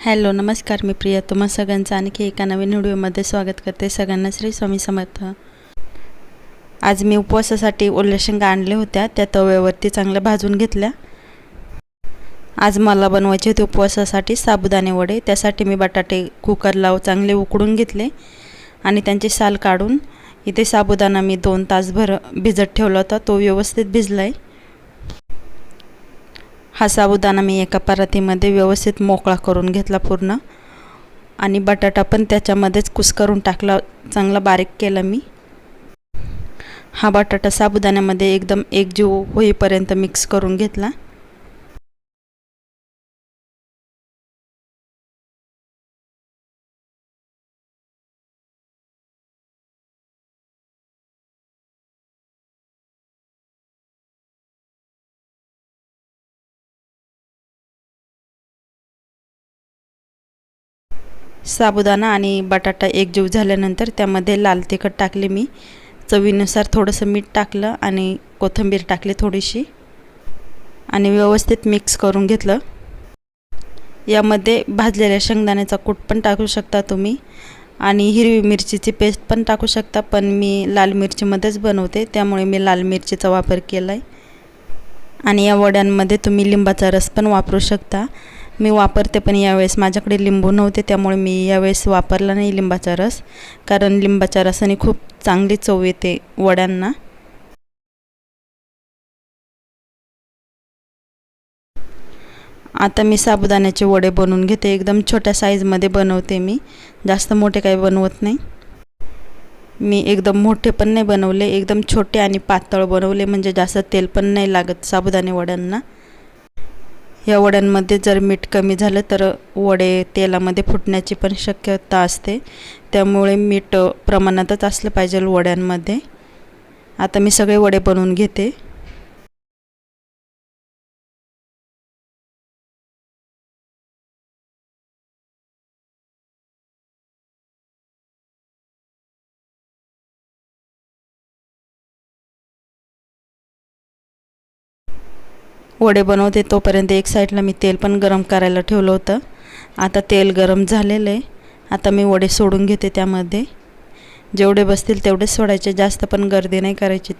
Hello नमस्कार मी प्रिया. तुम्हा सगळ्यांचं आणखी एका नवीन व्हिडिओमध्ये स्वागत करते. सगळ्यांना श्री स्वामी समर्थ. आज मी उपवासासाठी ओल्या शेंगा आणल्या होत्या. त्या तव्यावरती चांगल्या भाजून घेतल्या. आज मला बनवायचे होते उपवासासाठी साबुदाणे वडे. त्यासाठी मी बटाटे कुकरला चांगले उकडून घेतले आणि त्यांची साल काढून इथे साबुदाणा मी दोन तासभर भिजत ठेवला होता. तो व्यवस्थित भिजला आहे हा साबुदाणा मी एका परातीमध्ये व्यवस्थित मोकळा करून घेतला पूर्ण. आणि बटाटा पण त्याच्यामध्येच कुस्करून टाकला. चांगला बारीक केला मी. हा बटाटा साबुदाण्यामध्ये एकदम एकजीव होईपर्यंत मिक्स करून घेतला. साबुदाणा आणि बटाटा एकजीव झाल्यानंतर त्यामध्ये लाल तिखट टाकले मी. चवीनुसार थोडंसं मीठ टाकलं आणि कोथिंबीर टाकली थोडीशी आणि व्यवस्थित मिक्स करून घेतलं. यामध्ये भाजलेल्या शेंगदाण्याचा कूट पण टाकू शकता तुम्ही आणि हिरवी मिरचीची पेस्ट पण टाकू शकता पण मी लाल मिरचीमध्येच बनवते त्यामुळे मी लाल मिरचीचा वापर केला आहे आणि या वड्यांमध्ये तुम्ही लिंबाचा रस पण वापरू शकता. मी वापरते पण यावेळेस माझ्याकडे लिंबू नव्हते त्यामुळे मी यावेळेस वापरला नाही लिंबाचा रस. कारण लिंबाच्या रसाने खूप चांगली चव येते वड्यांना. आता मी साबुदाण्याचे वडे बनवून घेते. एकदम छोट्या साईजमध्ये बनवते मी. जास्त मोठे काही बनवत नाही. मी एकदम मोठे पण नाही बनवले. एकदम छोटे आणि पातळ बनवले. म्हणजे जास्त तेल पण नाही लागत साबुदाणे वड्यांना. या वड्यांमध्ये जर मीठ कमी झालं तर वडे तेलामध्ये फुटण्याची पण शक्यता असते. त्यामुळे मीठ प्रमाणातच असलं पाहिजे वड्यांमध्ये. आता मी सगळे वडे बनवून घेते. वडे बनवते तोपर्यंत एक साईडला मी तेल पण गरम करायला ठेवलं होतं. आता तेल गरम झालेलं आहे. आता मी वडे सोडून घेते त्यामध्ये. जेवढे बसतील तेवढेच सोडायचे. जास्त पण गर्दी नाही करायची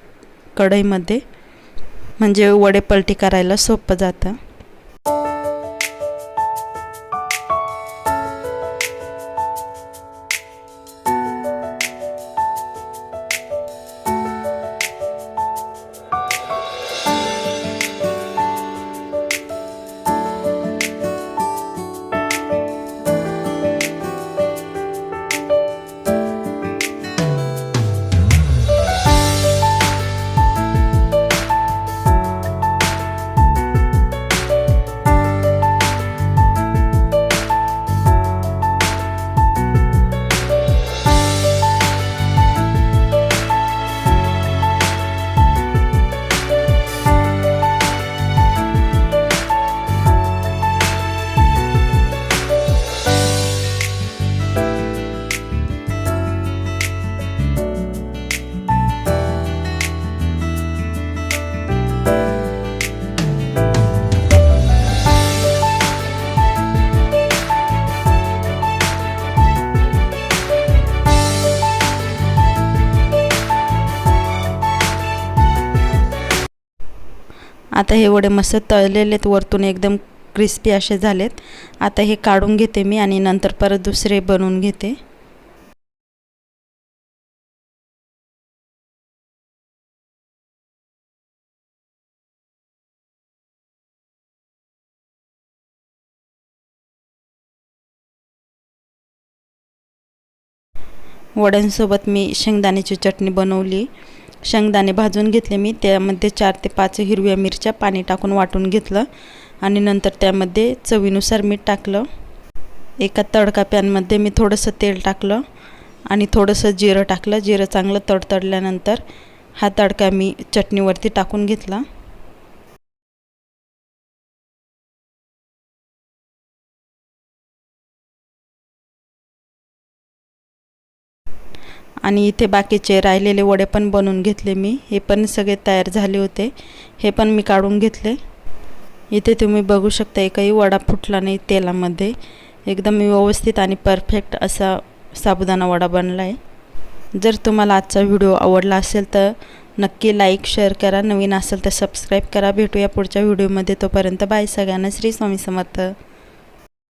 कढईमध्ये. म्हणजे वडे पलटी करायला सोपं जातं. आता हे वडे मस्त तळलेलेत वरतून एकदम क्रिस्पी असे झालेत. आता हे काढून घेते मी आणि नंतर परत दुसरे बनवून घेते. वड्यांसोबत मी शेंगदाण्याची चटणी बनवली. शेंगदाणे भाजून घेतले मी. त्यामध्ये चार ते पाच हिरव्या मिरच्या पाणी टाकून वाटून घेतलं. आणि नंतर त्यामध्ये चवीनुसार मीठ टाकलं. एका तडका पॅनमध्ये मी थोडंसं तेल टाकलं आणि थोडंसं जिरं टाकलं. जिरं चांगलं तडतडल्यानंतर हा तडका मी चटणीवरती टाकून घेतला. आणि इथे बाकीचे राहिलेले वडे पण बनवून घेतले मी. हे पण सगळे तयार झाले होते. हे पण मी काढून घेतले. इथे तुम्ही बघू शकता एकही वडा फुटला नाही तेलामध्ये. एकदम व्यवस्थित आणि परफेक्ट असा साबुदाणा वडा बनला आहे जर तुम्हाला आजचा व्हिडिओ आवडला असेल तर नक्की लाईक शेअर करा. नवीन असेल तर सबस्क्राईब करा. भेटूया पुढच्या व्हिडिओमध्ये. तोपर्यंत बाय सगळ्यांना. श्री स्वामी समर्थ.